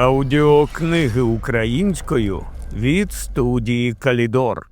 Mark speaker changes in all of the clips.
Speaker 1: Аудіокниги українською від студії Калідор.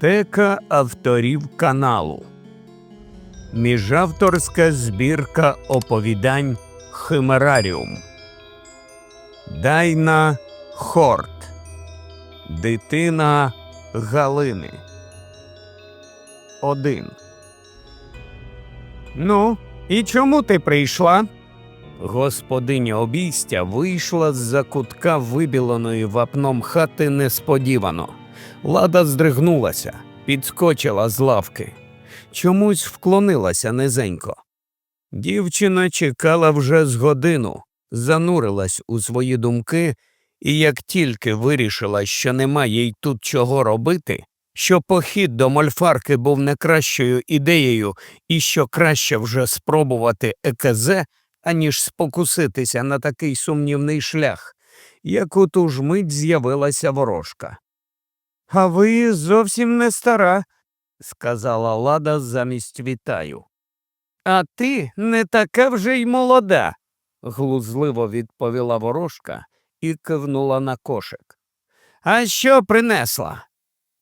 Speaker 1: Тека авторів каналу. Міжавторська збірка оповідань Химераріум. Дайна Хорт. Дитина Галини. Один. Ну, і чому ти прийшла? Господиня обійстя вийшла з-за кутка вибіленої вапном хати несподівано. Лада здригнулася, підскочила з лавки. Чомусь вклонилася низенько. Дівчина чекала вже з годину, занурилась у свої думки, і як тільки вирішила, що нема їй тут чого робити, що похід до мольфарки був не кращою ідеєю і що краще вже спробувати ЕКЗ, аніж спокуситися на такий сумнівний шлях, як у ту ж мить з'явилася ворожка. А ви зовсім не стара, сказала лада замість вітаю. А ти не така вже й молода, глузливо відповіла ворожка і кивнула на кошик. А що принесла?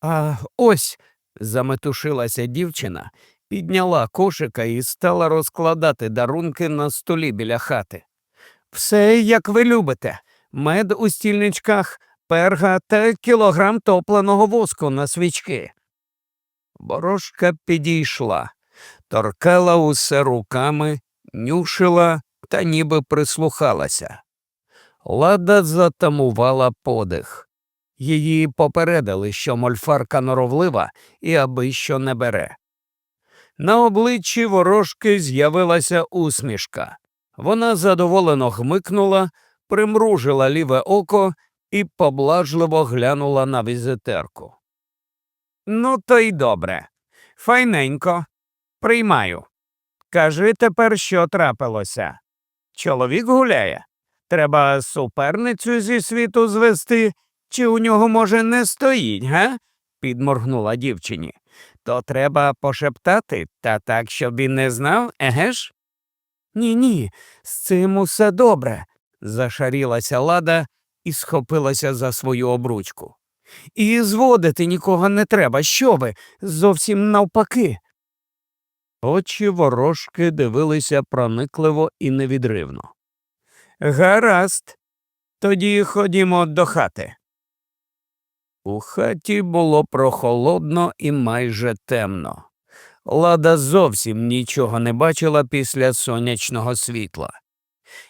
Speaker 1: А ось, заметушилася дівчина підняла кошика і стала розкладати дарунки на столі біля хати. Все, як ви любите, мед у стільничках, перга та кілограм топленого воску на свічки. Ворожка підійшла, торкала усе руками, нюшила та ніби прислухалася. Лада затамувала подих. Її попередили, що мольфарка норовлива і аби що не бере. На обличчі ворожки з'явилася усмішка. Вона задоволено гмикнула, примружила ліве око і поблажливо глянула на візитерку. Ну, то й добре. Файненько. Приймаю. Кажи тепер, що трапилося. Чоловік гуляє. Треба суперницю зі світу звести, чи у нього, може, не стоїть, га? підморгнула дівчині. То треба пошептати, та так, щоб він не знав, еге ж? Ні, ні, з цим усе добре, зашарілася лада і схопилася за свою обручку. І зводити нікого не треба, що ви, зовсім навпаки. Очі ворожки дивилися проникливо і невідривно. Гаразд, тоді ходімо до хати. У хаті було прохолодно і майже темно. Лада зовсім нічого не бачила після сонячного світла.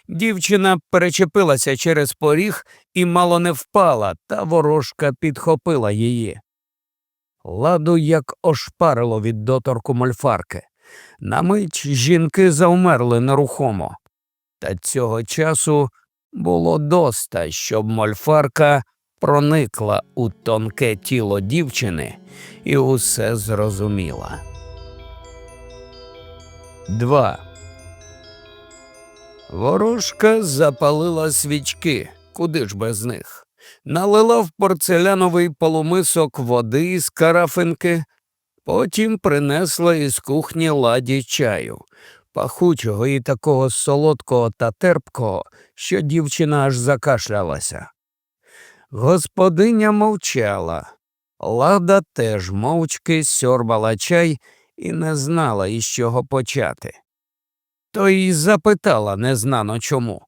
Speaker 1: Дівчина перечепилася через поріг і мало не впала, та ворожка підхопила її. Ладу як ошпарило від доторку мольфарки. На мить жінки завмерли нерухомо. Та цього часу було доста, щоб мольфарка проникла у тонке тіло дівчини і усе зрозуміла. 2. Ворожка запалила свічки, куди ж без них, налила в порцеляновий полумисок води з карафинки, потім принесла із кухні ладі чаю, пахучого і такого солодкого та терпкого, що дівчина аж закашлялася. Господиня мовчала. Лада теж мовчки сьорбала чай і не знала, із чого почати. То й запитала незнано чому.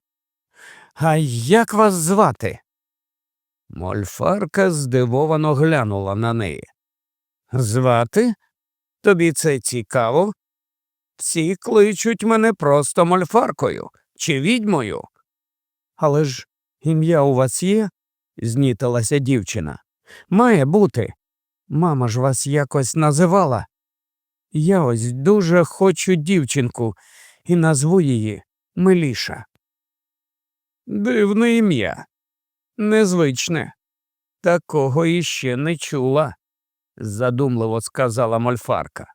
Speaker 1: А як вас звати? Мольфарка здивовано глянула на неї. Звати? Тобі це цікаво? Всі кличуть мене просто мольфаркою чи відьмою. Але ж ім'я у вас є? Знітилася дівчина. Має бути. Мама ж вас якось називала. Я ось дуже хочу дівчинку і назву її Меліша. Дивне ім'я. Незвичне. Такого іще не чула, задумливо сказала мольфарка.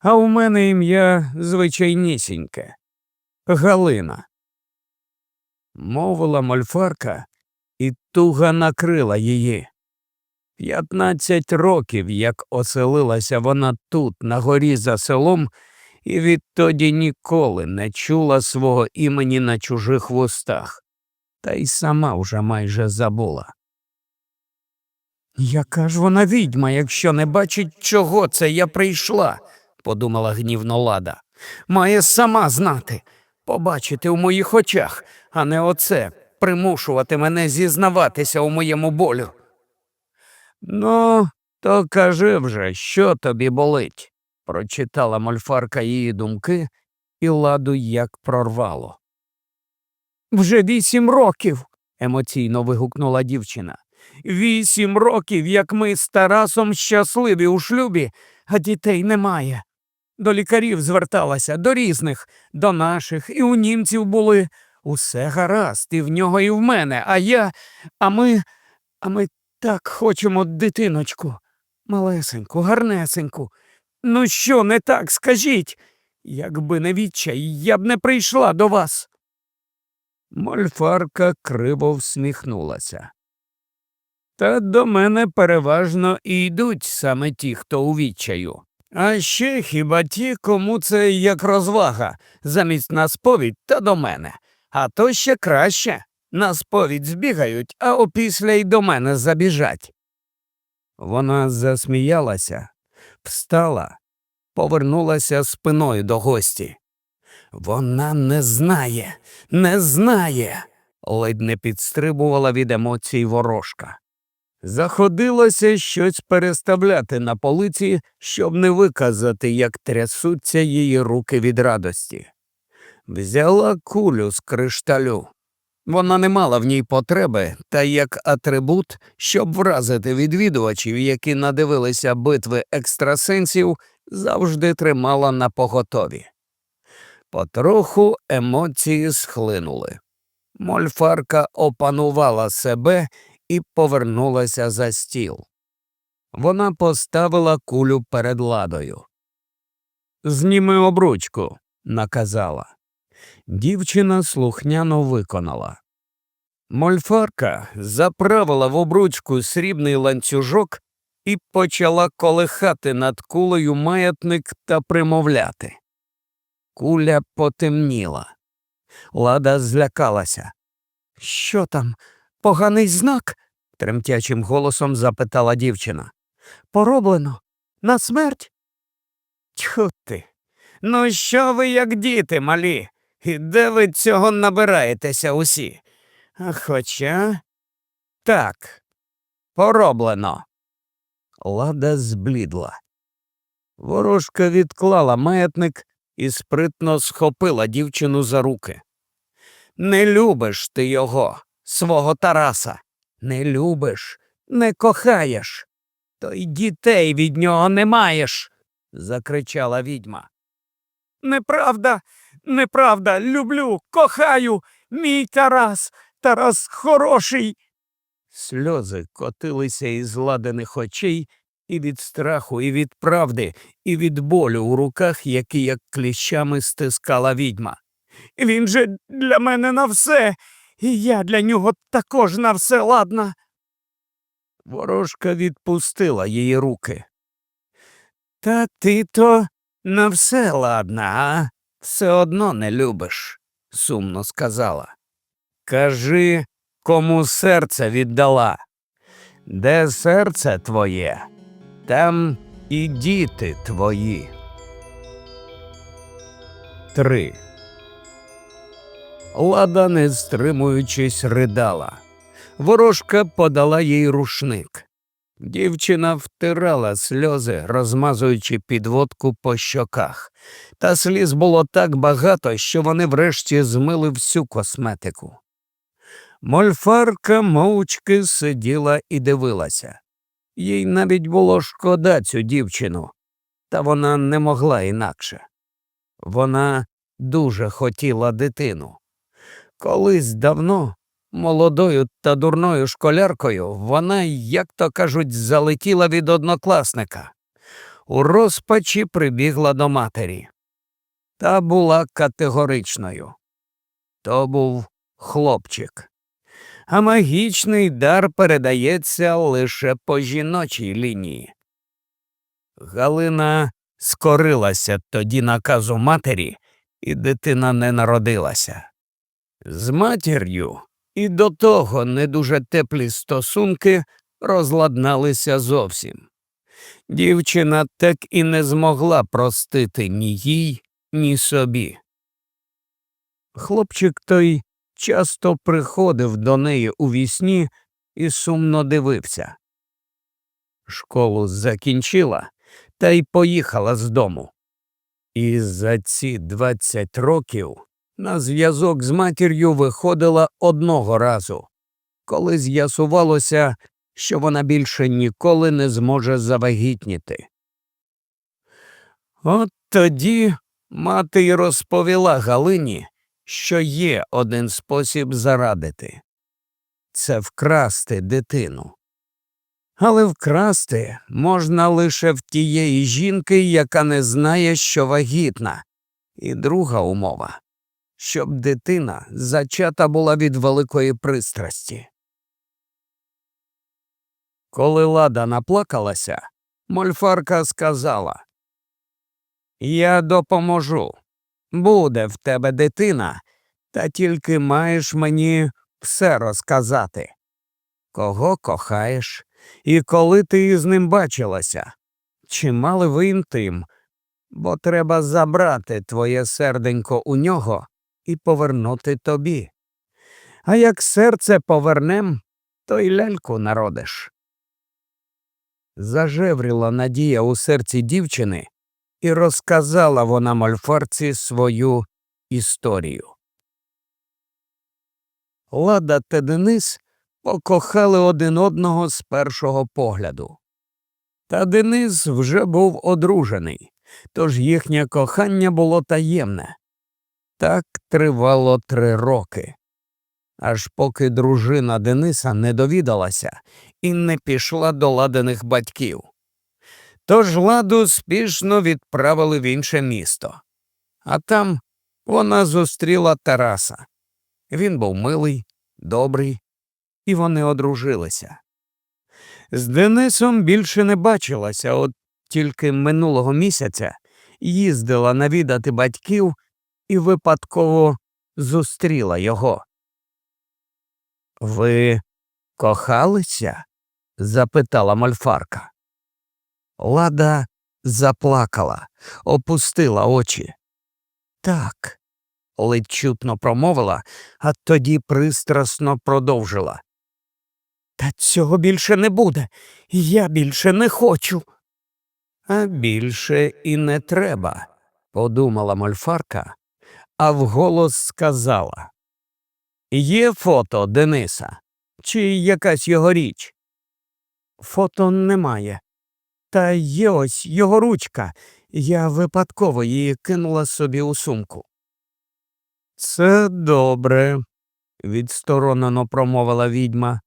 Speaker 1: А у мене ім'я звичайнісіньке Галина. Мовила мольфарка і туга накрила її. П'ятнадцять років, як оселилася вона тут, на горі за селом, і відтоді ніколи не чула свого імені на чужих вустах. та й сама вже майже забула. Яка ж вона відьма, якщо не бачить, чого це я прийшла, подумала гнівно лада. Має сама знати, побачити у моїх очах, а не оце примушувати мене зізнаватися у моєму болю. Ну, то кажи вже, що тобі болить, прочитала мольфарка її думки, і ладу як прорвало. Вже вісім років, емоційно вигукнула дівчина. Вісім років, як ми з Тарасом щасливі у шлюбі, а дітей немає. До лікарів зверталася, до різних, до наших, і у німців були. Усе гаразд, і в нього, і в мене, а я, а ми, а ми так хочемо дитиночку, малесеньку, гарнесеньку. Ну що не так, скажіть? Якби не відчай, я б не прийшла до вас. Мольфарка криво всміхнулася. Та до мене переважно і йдуть саме ті, хто у відчаю. А ще хіба ті, кому це як розвага, замість на сповідь та до мене. А то ще краще. На сповідь збігають, а опісля й до мене забіжать. Вона засміялася, встала, повернулася спиною до гості. Вона не знає, не знає, ледь не підстрибувала від емоцій ворожка. Заходилося щось переставляти на полиці, щоб не виказати, як трясуться її руки від радості. Взяла кулю з кришталю. Вона не мала в ній потреби, та як атрибут, щоб вразити відвідувачів, які надивилися битви екстрасенсів, завжди тримала на поготові. Потроху емоції схлинули. Мольфарка опанувала себе і повернулася за стіл. Вона поставила кулю перед ладою. Зніми обручку, наказала. Дівчина слухняно виконала. Мольфарка заправила в обручку срібний ланцюжок і почала колихати над кулею маятник та примовляти. Куля потемніла. Лада злякалася. Що там? Поганий знак? тремтячим голосом запитала дівчина. Пороблено? На смерть? Тьху ти. Ну, що ви, як діти малі? І де ви цього набираєтеся усі? Хоча так, пороблено. Лада зблідла. Ворожка відклала маятник і спритно схопила дівчину за руки. Не любиш ти його, свого Тараса. Не любиш, не кохаєш. То й дітей від нього не маєш, закричала відьма. Неправда, неправда, люблю, кохаю, мій Тарас, Тарас хороший. Сльози котилися із ладених очей і від страху, і від правди, і від болю у руках, які як кліщами стискала відьма. Він же для мене на все, і я для нього також на все ладна. Ворожка відпустила її руки. Та ти то на все ладна, а все одно не любиш, сумно сказала. Кажи, кому серце віддала. Де серце твоє, там і діти твої. Три. Лада, не стримуючись, ридала. Ворожка подала їй рушник. Дівчина втирала сльози, розмазуючи підводку по щоках, та сліз було так багато, що вони врешті змили всю косметику. Мольфарка мовчки сиділа і дивилася. Їй навіть було шкода цю дівчину, та вона не могла інакше. Вона дуже хотіла дитину. Колись давно, молодою та дурною школяркою, вона, як то кажуть, залетіла від однокласника. У розпачі прибігла до матері. Та була категоричною. То був хлопчик. А магічний дар передається лише по жіночій лінії. Галина скорилася тоді наказу матері, і дитина не народилася. З матір'ю І до того не дуже теплі стосунки розладналися зовсім. Дівчина так і не змогла простити ні їй, ні собі. Хлопчик той часто приходив до неї у вісні і сумно дивився. Школу закінчила та й поїхала з дому. І за ці двадцять років на зв'язок з матір'ю виходила одного разу, коли з'ясувалося, що вона більше ніколи не зможе завагітніти. От тоді мати й розповіла Галині, що є один спосіб зарадити це вкрасти дитину. Але вкрасти можна лише в тієї жінки, яка не знає, що вагітна. І друга умова щоб дитина зачата була від великої пристрасті. Коли лада наплакалася, мольфарка сказала Я допоможу. Буде в тебе дитина, та тільки маєш мені все розказати. Кого кохаєш, і коли ти із ним бачилася? Чи мали ви інтим? Бо треба забрати твоє серденько у нього і повернути тобі. А як серце повернем, то й ляльку народиш. Зажевріла надія у серці дівчини, і розказала вона мольфарці свою історію. Лада та Денис покохали один одного з першого погляду. Та Денис вже був одружений, тож їхнє кохання було таємне. Так тривало три роки, аж поки дружина Дениса не довідалася і не пішла до ладених батьків. Тож ладу спішно відправили в інше місто, а там вона зустріла Тараса. Він був милий, добрий, і вони одружилися. З Денисом більше не бачилася, от тільки минулого місяця їздила навідати батьків і випадково зустріла його. Ви кохалися? запитала мольфарка. Лада заплакала, опустила очі. Так, ледь чутно промовила, а тоді пристрасно продовжила. Та цього більше не буде, я більше не хочу. А більше і не треба, подумала мольфарка, а вголос сказала Є фото Дениса, чи якась його річ? Фото немає. Та є ось його ручка. Я випадково її кинула собі у сумку. Це добре, відсторонено промовила відьма.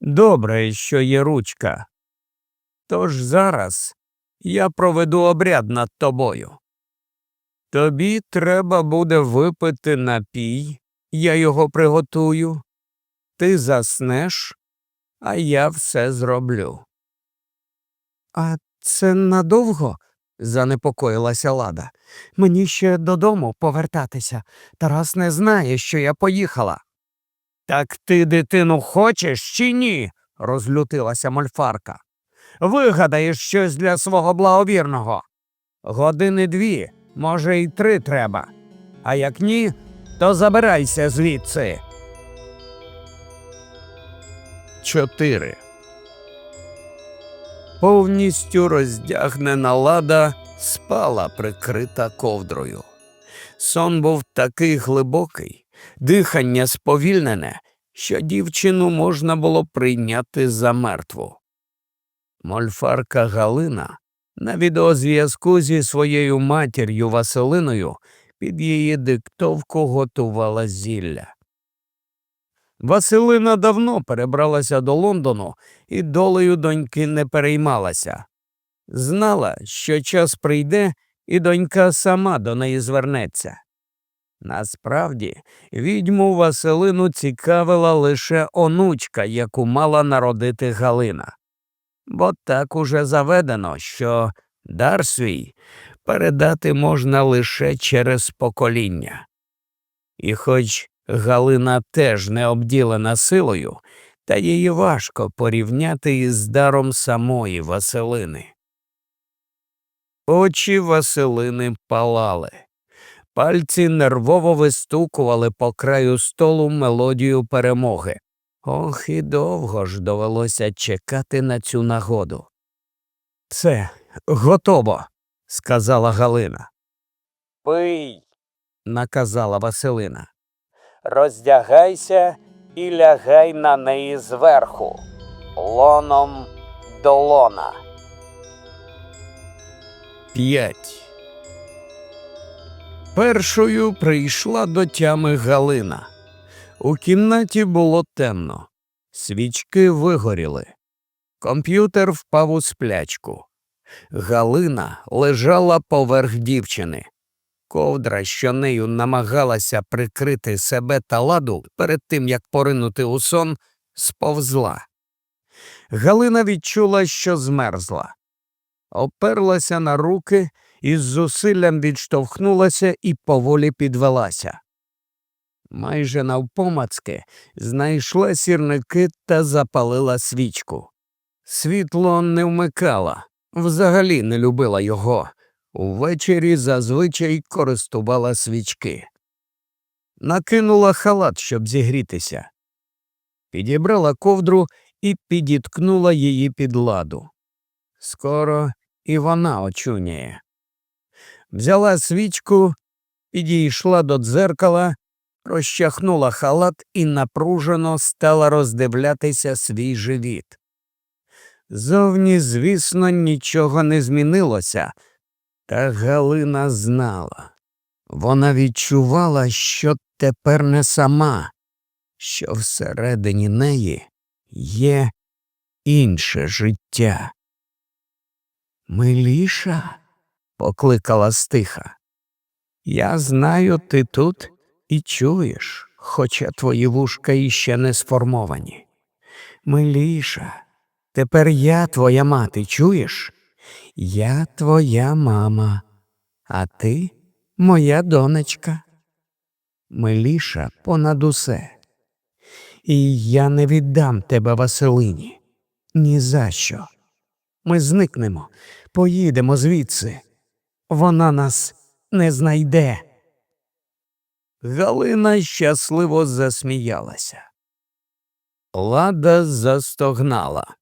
Speaker 1: Добре, що є ручка. Тож зараз я проведу обряд над тобою. Тобі треба буде випити напій, я його приготую, ти заснеш, а я все зроблю. А це надовго? занепокоїлася лада. Мені ще додому повертатися. Тарас не знає, що я поїхала. Так ти, дитину, хочеш чи ні? розлютилася мольфарка. Вигадаєш щось для свого благовірного. Години дві, може, й три треба. А як ні, то забирайся звідси. Чотири. Повністю роздягнена лада спала прикрита ковдрою. Сон був такий глибокий, дихання сповільнене, що дівчину можна було прийняти за мертву. Мольфарка Галина на відеозв'язку зі своєю матір'ю Василиною під її диктовку готувала зілля. Василина давно перебралася до Лондону і долею доньки не переймалася. Знала, що час прийде, і донька сама до неї звернеться. Насправді, відьму Василину цікавила лише онучка, яку мала народити Галина. Бо так уже заведено, що дар свій передати можна лише через покоління. І хоч Галина теж не обділена силою, та її важко порівняти із даром самої Василини. Очі Василини палали. Пальці нервово вистукували по краю столу мелодію перемоги. Ох, і довго ж довелося чекати на цю нагоду. Це готово, сказала Галина. Пий, наказала Василина. Роздягайся і лягай на неї зверху, лоном до лона. П'ять. Першою прийшла до тями Галина. У кімнаті було темно, свічки вигоріли. Комп'ютер впав у сплячку. Галина лежала поверх дівчини. Ковдра, що нею намагалася прикрити себе та ладу перед тим, як поринути у сон, сповзла. Галина відчула, що змерзла. Оперлася на руки і з зусиллям відштовхнулася і поволі підвелася. Майже навпомацки знайшла сірники та запалила свічку. Світло не вмикала, взагалі не любила його. Увечері зазвичай користувала свічки. Накинула халат, щоб зігрітися. Підібрала ковдру і підіткнула її під ладу. Скоро і вона очуняє. Взяла свічку, підійшла до дзеркала, розчахнула халат і напружено стала роздивлятися свій живіт. Зовні, звісно, нічого не змінилося, та Галина знала. Вона відчувала, що тепер не сама, що всередині неї є інше життя. Миліша, покликала стиха. Я знаю, ти тут і чуєш, хоча твої вушка іще не сформовані. Миліша, тепер я твоя мати, чуєш? Я твоя мама, а ти моя донечка. Миліша понад усе. І я не віддам тебе Василині. Ні за що. Ми зникнемо, поїдемо звідси. Вона нас не знайде. Галина щасливо засміялася. Лада застогнала.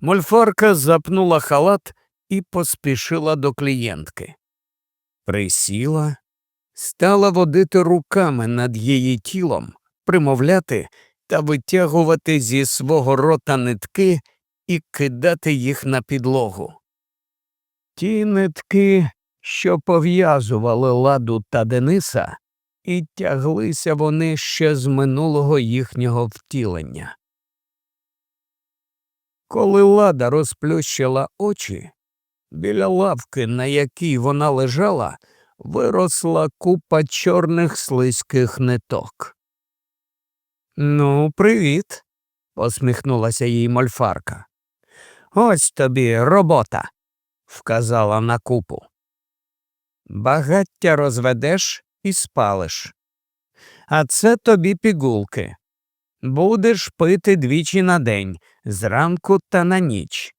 Speaker 1: Мольфарка запнула халат і поспішила до клієнтки. Присіла, стала водити руками над її тілом, примовляти та витягувати зі свого рота нитки і кидати їх на підлогу. Ті нитки, що пов'язували ладу та Дениса, і тяглися вони ще з минулого їхнього втілення. Коли лада розплющила очі, біля лавки, на якій вона лежала, виросла купа чорних слизьких ниток. Ну, привіт, посміхнулася їй мольфарка. Ось тобі робота, вказала на купу. Багаття розведеш і спалиш. А це тобі пігулки. Будеш пити двічі на день, зранку та на ніч.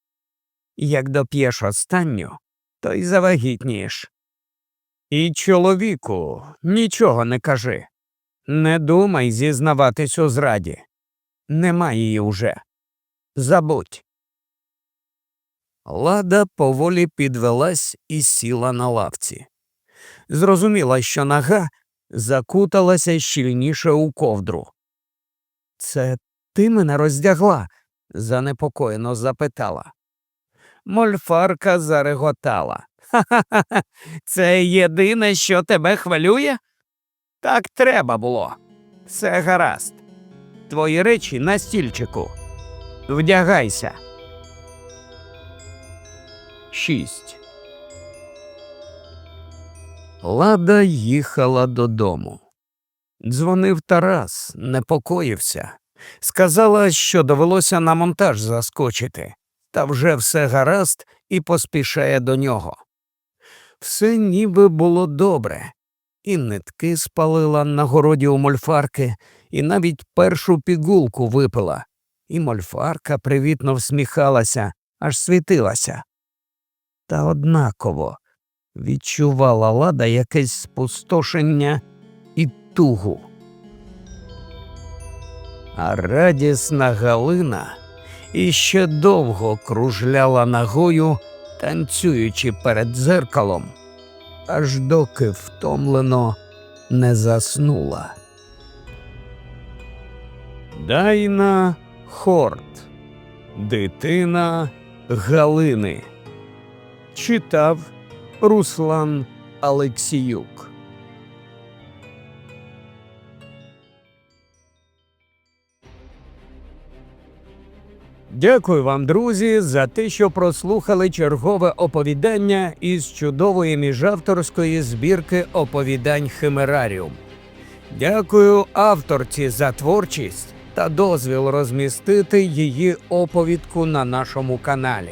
Speaker 1: Як доп'єш останню, то й завагітнієш. І чоловіку нічого не кажи. Не думай зізнаватись у зраді. Нема її уже. Забудь. Лада поволі підвелась і сіла на лавці. Зрозуміла, що нога закуталася щільніше у ковдру. Це ти мене роздягла? занепокоєно запитала. Мольфарка зареготала. Ха-ха-ха, це єдине, що тебе хвилює? Так треба було. Все гаразд. Твої речі на стільчику. Вдягайся. 6. Лада їхала додому. Дзвонив Тарас, непокоївся. Сказала, що довелося на монтаж заскочити, та вже все гаразд і поспішає до нього. Все ніби було добре, і нитки спалила на городі у мольфарки, і навіть першу пігулку випила. І мольфарка привітно всміхалася, аж світилася. Та однаково відчувала лада якесь спустошення і тугу. А радісна Галина іще довго кружляла ногою, танцюючи перед дзеркалом, аж доки втомлено не заснула. Дайна Хорт. Дитина Галини. Читав Руслан Алексіюк. Дякую вам, друзі, за те, що прослухали чергове оповідання із чудової міжавторської збірки оповідань Химераріум. Дякую авторці за творчість та дозвіл розмістити її оповідку на нашому каналі.